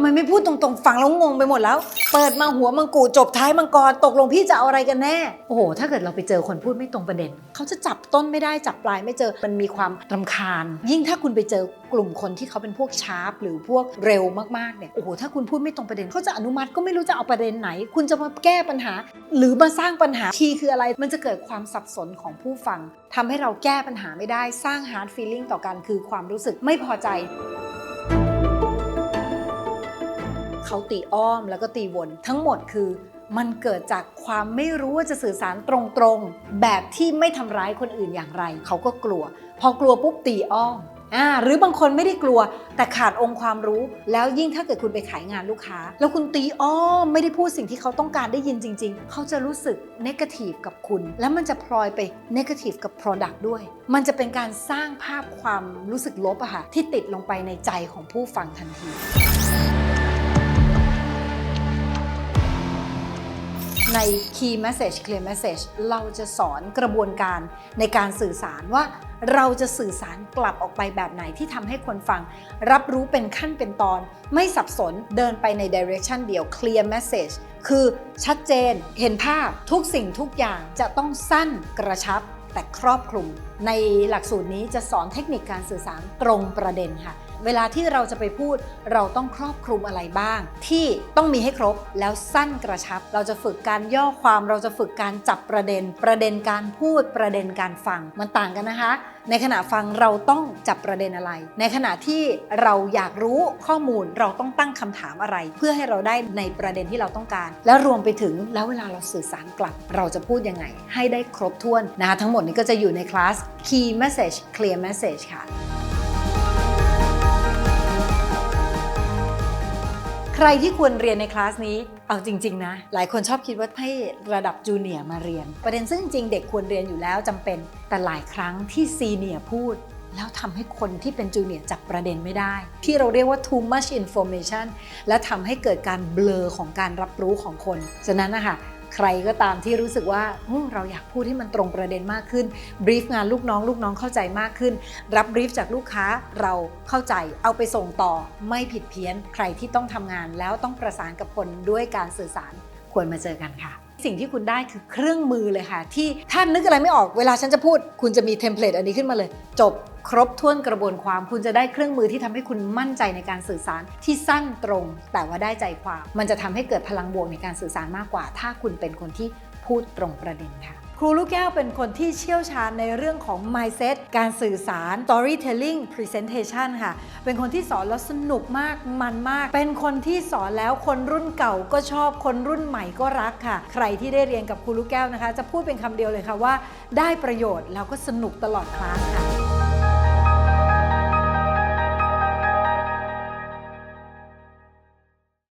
ำไมไม่พูดตรงๆ ฟังแล้วงงไปหมดแล้ว เปิดมาหัวมังกูจบท้ายมังกรตกลงพี่จะเอาอะไรกันแน่ โอ้โห ถ้าเกิดเราไปเจอคนพูดไม่ตรงประเด็น เขาจะจับต้นไม่ได้จับปลายไม่เจอ มันมีความรำคาญ ยิ่งถ้าคุณไปเจอกลุ่มคนที่เขาเป็นพวกชาร์ปหรือพวกเร็วมากๆเนี่ย โอ้โห ถ้าคุณพูดไม่ตรงประเด็นเขาจะอนุมัติก็ไม่รู้จะเอาประเด็นไหน คุณจะมาแก้ปัญหา หรือมาสร้างปัญหาคีย์คืออะไร มันจะเกิดความสับสนของผู้ฟังทำให้เราแก้ปัญหาไม่ได้ สร้าง hard feeling ต่อกันคือความรู้สึกไม่พอใจ เขาตีอ้อมแล้วก็ตีวน ทั้งหมดคือมันเกิดจากความไม่รู้ว่าจะสื่อสารตรงๆ แบบที่ไม่ทำร้ายคนอื่นอย่างไร เขาก็กลัว พอกลัวปุ๊บตีอ้อมอ่าหรือบางคนไม่ได้กลัว แต่ขาดองค์ความรู้ แล้วยิ่งถ้าเกิดคุณไปขายงานลูกค้า แล้วคุณตีอ้อมไม่ได้พูดสิ่งที่เขาต้องการได้ยินจริง ๆ เขาจะรู้สึกเนกาทีฟกับคุณ แล้วมันจะพลอยไปเนกาทีฟกับ Product ด้วย มันจะเป็นการสร้างภาพความรู้สึกลบอะค่ะที่ติดลงไปในใจของผู้ฟังทันที ใน Key Message Clear Message เราจะสอนกระบวนการในการสื่อสารว่าเราจะสื่อสารกลับออกไปแบบไหนที่ทำให้คนฟัง รับรู้เป็นขั้นเป็นตอน ไม่สับสนเดินไปใน direction เดียว Clear Message คือชัดเจนเห็นภาพทุกสิ่งทุกอย่างจะต้องสั้นกระชับแต่ครอบคลุม ในหลักสูตรนี้จะสอนเทคนิคการสื่อสารตรงประเด็นค่ะ เวลาที่เราจะไปพูด เราต้องครอบคลุมอะไรบ้าง ที่ต้องมีให้ครบแล้วสั้นกระชับ เราจะฝึกการย่อความเราจะฝึกการจับประเด็น ประเด็นการพูดประเด็นการฟังมันต่างกันนะคะ ในขณะฟังเราต้องจับประเด็นอะไร ในขณะที่เราอยากรู้ข้อมูลเราต้องตั้งคำถามอะไร เพื่อให้เราได้ในประเด็นที่เราต้องการ แล้วรวมไปถึงแล้วเวลาเราสื่อสารกลับ เราจะพูดยังไง ให้ได้ครบถ้วนนะคะทั้งหมดนี้ก็จะอยู่ในคลาส Key Message Clear Message ค่ะ รที่ควรเรียนในคลาสนี้ เอาจริง ๆ นะ หลายคนชอบคิดว่าให้ระดับจูเนียร์มาเรียน ประเด็นซึ่งจริงเด็กควรเรียนอยู่แล้วจำเป็น แต่หลายครั้งที่ซีเนียร์พูด แล้วทำให้คนที่เป็นจูเนียร์จับประเด็นไม่ได้ ที่เราเรียกว่า too much information และทำให้เกิดการเบลอของการรับรู้ของคนฉะนั้นนะคะ ใครก็ตามที่รู้สึกว่าเราอยากพูดให้มันตรงประเด็นมากขึ้นบรีฟงานลูกน้องลูกน้องเข้าใจมากขึ้น รับบรีฟจากลูกค้าเราเข้าใจ เอาไปส่งต่อไม่ผิดเพี้ยน ใครที่ต้องทำงานแล้วต้องประสานกับคนด้วยการสื่อสารควรมาเจอกันค่ะ สิ่งที่คุณได้คือเครื่องมือเลยค่ะ ที่ถ้านึกอะไรไม่ออกเวลาฉันจะพูด คุณจะมีเทมเพลตอันนี้ขึ้นมาเลย จบครบถ้วนกระบวนความคุณจะได้เครื่องมือที่ทำให้คุณมั่นใจในการสื่อสารที่สั้นตรง แต่ว่าได้ใจความ มันจะทำให้เกิดพลังบวกในการสื่อสารมากกว่า ถ้าคุณเป็นคนที่พูดตรงประเด็นค่ะ ครูลูกแก้วเป็นคนที่เชี่ยวชาญในเรื่องของ mindset การสื่อสาร storytelling presentation ค่ะ เป็นคนที่สอนแล้วสนุกมากมันมาก เป็นคนที่สอนแล้วคนรุ่นเก่าก็ชอบคนรุ่นใหม่ก็รักค่ะ ใครที่ได้เรียนกับครูลูกแก้วนะคะ จะพูดเป็นคำเดียวเลยค่ะว่า ได้ประโยชน์แล้วก็สนุกตลอดคลาสค่ะ